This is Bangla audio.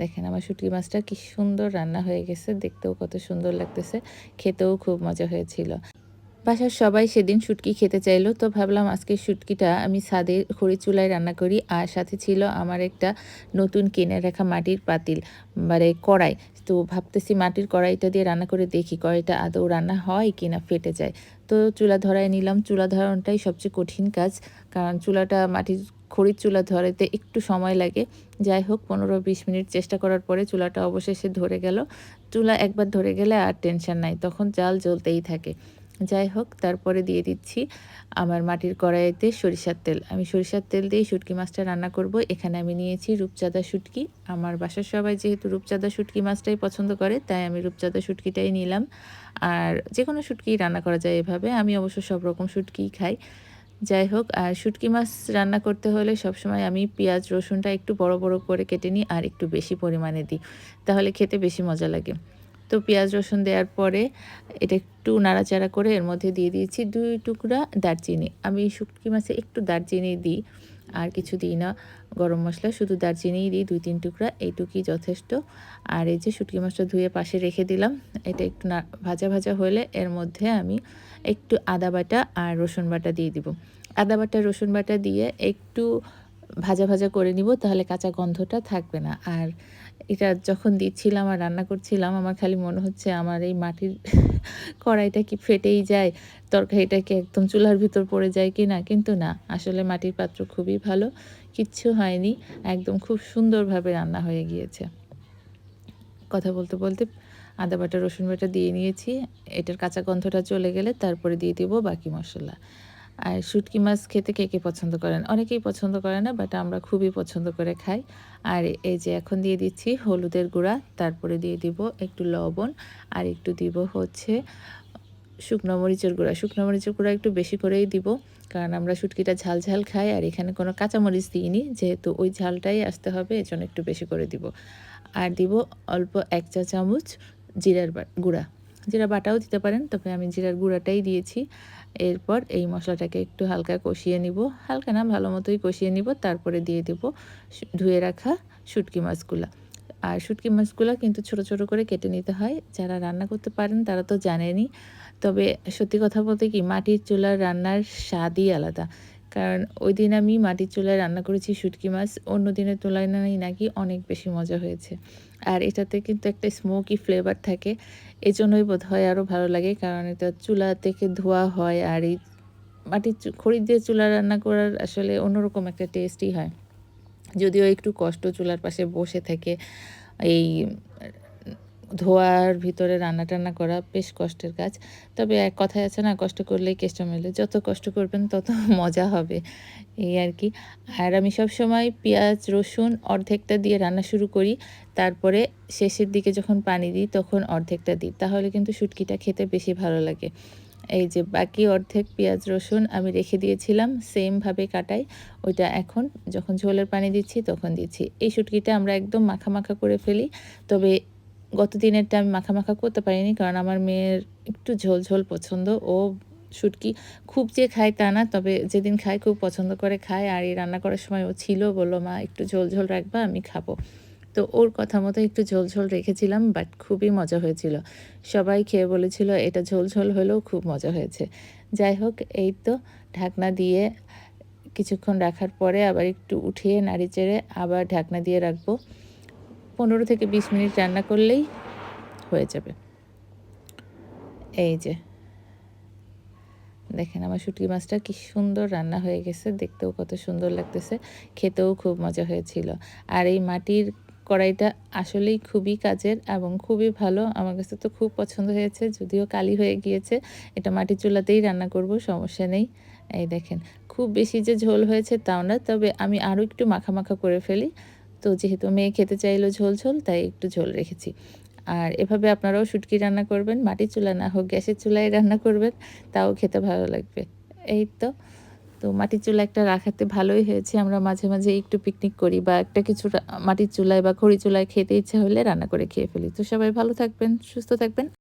দেখেন আমার শুটকি মাছটা কি সুন্দর রান্না হয়ে গেছে, দেখতেও কত সুন্দর লাগতেছে, খেতেও খুব মজা হয়েছিল। বাসার সবাই সেদিন শুটকি খেতে চাইলো, তো ভাবলাম আজকে শুটকিটা আমি ছাদে খড়ি চুলায় রান্না করি, আর সাথে ছিল আমার একটা নতুন কিনে রাখা মাটির পাতিল মানে কড়াই। তো ভাবতেছি মাটির কড়াইটা দিয়ে রান্না করে দেখি, কড়াইটা আদৌ রান্না হয় কি না ফেটে যায়। তো চুলা ধরায় নিলাম, চুলা ধরানোটাই সবচেয়ে কঠিন কাজ, কারণ চুলাটা মাটির খড়ির চুলা ধরাতে একটু সময় লাগে। যাই হোক, পনেরো বিশ মিনিট চেষ্টা করার পরে চুলাটা অবশেষে ধরে গেল। চুলা একবার ধরে গেলে আর টেনশন নাই, তখন জাল জ্বলতেই থাকে। যাই হোক, তারপরে দিয়ে দিচ্ছি আমার মাটির কড়াইতে সরিষার তেল। আমি সরিষার তেল দিয়ে শুটকি মাছটা রান্না করব। এখানে আমি নিয়েছি রূপচাঁদা শুটকি। আমার বাসার সবাই যেহেতু রূপচাঁদা শুটকি মাছটাই পছন্দ করে, তাই আমি রূপচাঁদা শুটকিটাই নিলাম। আর যে কোনো শুটকি রান্না করা যায় এভাবে। আমি অবশ্য সব রকম শুটকিই খাই। যাই হোক, আর শুটকি মাছ রান্না করতে হলে সবসময় আমি পেঁয়াজ, রসুনটা একটু বড় বড় করে কেটে নিই আর একটু বেশি পরিমাণে দিই। তাহলে খেতে বেশি মজা লাগে। তো পেঁয়াজ, রসুন দেওয়ার পরে এটা একটু নাড়াচাড়া করে এর মধ্যে দিয়ে দিয়েছি দুই টুকরা দারচিনি। আমি শুটকি মাছে একটু দারচিনি দিই। আর কিছু দিই না। গরম মশলা শুধু দারচিনিই দিই, দুই, তিন টুকরা, এইটুকুই যথেষ্ট। আর এই যে শুটকি মাছটা ধুয়ে পাশে রেখে দিলাম, এটা একটু না, ভাজা ভাজা হলে এর মধ্যে আমি একটু আদা বাটা আর রসুন বাটা দিয়ে দিব। আদা বাটা, রসুন বাটা দিয়ে একটু ভাজা ভাজা করে নিব, তাহলে কাঁচা গন্ধটা থাকবে না। আর এটা যখন দিচ্ছিলাম আর রান্না করছিলাম, আমার খালি মনে হচ্ছে আমার এই মাটির কড়াইটা কি ফেটেই যায়? তরকারিটা কি একদম চুলার ভিতর পড়ে যায় কি না? কিন্তু না, আসলে মাটির পাত্র খুবই ভালো, কিচ্ছু হয়নি, একদম খুব সুন্দরভাবে রান্না হয়ে গিয়েছে। কথা বলতে বলতে আদা বাটা, রসুন বাটা দিয়ে নিয়েছি, এটার কাঁচা গন্ধটা চলে গেলে তারপরে দিয়ে দিব বাকি মশলা। আর শুটকি মাছ খেতে কে কে পছন্দ করেন? অনেকেই পছন্দ করে না বাট আমরা খুবই পছন্দ করে খাই। আর এই যে এখন দিয়ে দিচ্ছি হলুদের গুঁড়া, তারপরে দিয়ে দিব একটু লবণ, আর একটু দিব হচ্ছে শুকনো মরিচের গুঁড়া। শুকনো মরিচের গুঁড়া একটু বেশি করেই দিব, কারণ আমরা শুটকিটা ঝাল ঝাল খাই, আর এখানে কোনো কাঁচামরিচ দিইনি, যেহেতু ওই ঝালটাই আসতে হবে, এজন্য একটু বেশি করে দিব। আর দিব অল্প এক চা চামচ জিরার গুঁড়া। জিরা বাটাও দিতে পারেন, তবে আমি জিরার গুঁড়াটাই দিয়েছি। এরপর এই মশলাটাকে একটু হালকা কষিয়ে নিব। হালকা না, ভালো মতোই কষিয়ে নিব। তারপরে দিয়ে দেব ধুয়ে রাখা শুটকি মাছগুলা। আর শুটকি মাছগুলো কিন্তু ছোট ছোট করে কেটে নিতে হয়। যারা রান্না করতে পারেন তারা তো জানেনই। তবে সত্যি কথা বলতে কি, মাটির চুলার রান্নার স্বাদই আলাদা। কারণ ওই দিন আমি মাটির চুলায় রান্না করেছি শুটকি মাছ, অন্য দিনের তুলনায় নাকি অনেক বেশি মজা হয়েছে। আর এটাতে কিন্তু একটা স্মোকি ফ্লেভার থাকে এই জন্যই বোধ হয় আরও ভালো লাগে, কারণ এটা চুলা থেকে ধোয়া হয় আর এই মাটির খড়ি দিয়ে চুলা রান্না করার আসলে অন্যরকম একটা টেস্টই হয়। যদিও একটু কষ্ট চুলার পাশে বসে থেকে এই ধোয়ার ভিতরে রান্না টান্না করা বেশ কষ্টের কাজ। তবে এক কথায় আছে না, কষ্ট করলেই কেষ্ট মেলে। যত কষ্ট করবেন, তত মজা হবে, এই আর কি। আর আমি সব সময় পেঁয়াজ, রসুন অর্ধেকটা দিয়ে রান্না শুরু করি। তারপরে শেষের দিকে যখন পানি দিই, তখন অর্ধেকটা দিই। তাহলে কিন্তু শুটকিটা খেতে বেশি ভালো লাগে। এই যে বাকি অর্ধেক পেঁয়াজ, রসুন আমি রেখে দিয়েছিলাম সেমভাবে কাটাই। ওইটা এখন যখন ঝোলের পানি দিচ্ছি, তখন দিচ্ছি। এই শুটকিটা আমরা একদম মাখা মাখা করে ফেলি। তবে গত দিনেরটা আমি মাখা মাখা করতে পারিনি কারণ আমার মেয়ের একটু ঝোল ঝোল পছন্দ। ও শুটকি খুব যে খায় তা না, তবে যেদিন খায় খুব পছন্দ করে খায়। আর এই রান্না করার সময় ও ছিল, বলল, মা, একটু ঝোল ঝোল রাখবা, আমি খাব। তো ওর কথা মতো একটু ঝোল ঝোল রেখেছিলাম, বাট খুবই মজা হয়েছিল। সবাই খেয়ে বলেছিল, এটা ঝোল ঝোল হলেও খুব মজা হয়েছে। যাই হোক, এই তো ঢাকনা দিয়ে কিছুক্ষণ রাখার পরে আবার একটু উঠিয়ে নাড়ি চেড়ে আবার ঢাকনা দিয়ে রাখব। পনেরো থেকে বিশ মিনিট রান্না করলেই হয়ে যাবে। এই যে। দেখেন আমার শুটকি মাছটা কি সুন্দর রান্না হয়ে গেছে, দেখতেও কত সুন্দর লাগতেছে, খেতেও খুব মজা হয়েছিল। আর এই মাটির কড়াইটা আসলেই খুবই কাজের এবং খুবই ভালো, আমার কাছে তো খুব পছন্দ হয়েছে, যদিও কালি হয়ে গিয়েছে, এটা মাটির চুলাতেই রান্না করব, সমস্যা নেই। এই দেখেন, খুব বেশি যে ঝোল হয়েছে তাও না, তবে আমি আরও একটু মাখা মাখা করে ফেলি তো যেহেতু মেয়ে খেতে চাইলো ঝোল ঝোল, তাই একটু ঝোল রেখেছি। আর এভাবে আপনারাও শুটকি রান্না করবেন, মাটির চুলা না হোক গ্যাসের চুলায় রান্না করবেন, তাও খেতে ভালো লাগবে। এই তো। তো মাটির চুলা একটা রাখাতে ভালোই হয়েছে, আমরা মাঝে মাঝে একটু পিকনিক করি বা একটা কিছু মাটির চুলায় বা খড়ি চুলায় খেতে ইচ্ছা হলে রান্না করে খেয়ে ফেলি। তো সবাই ভালো থাকবেন, সুস্থ থাকবেন।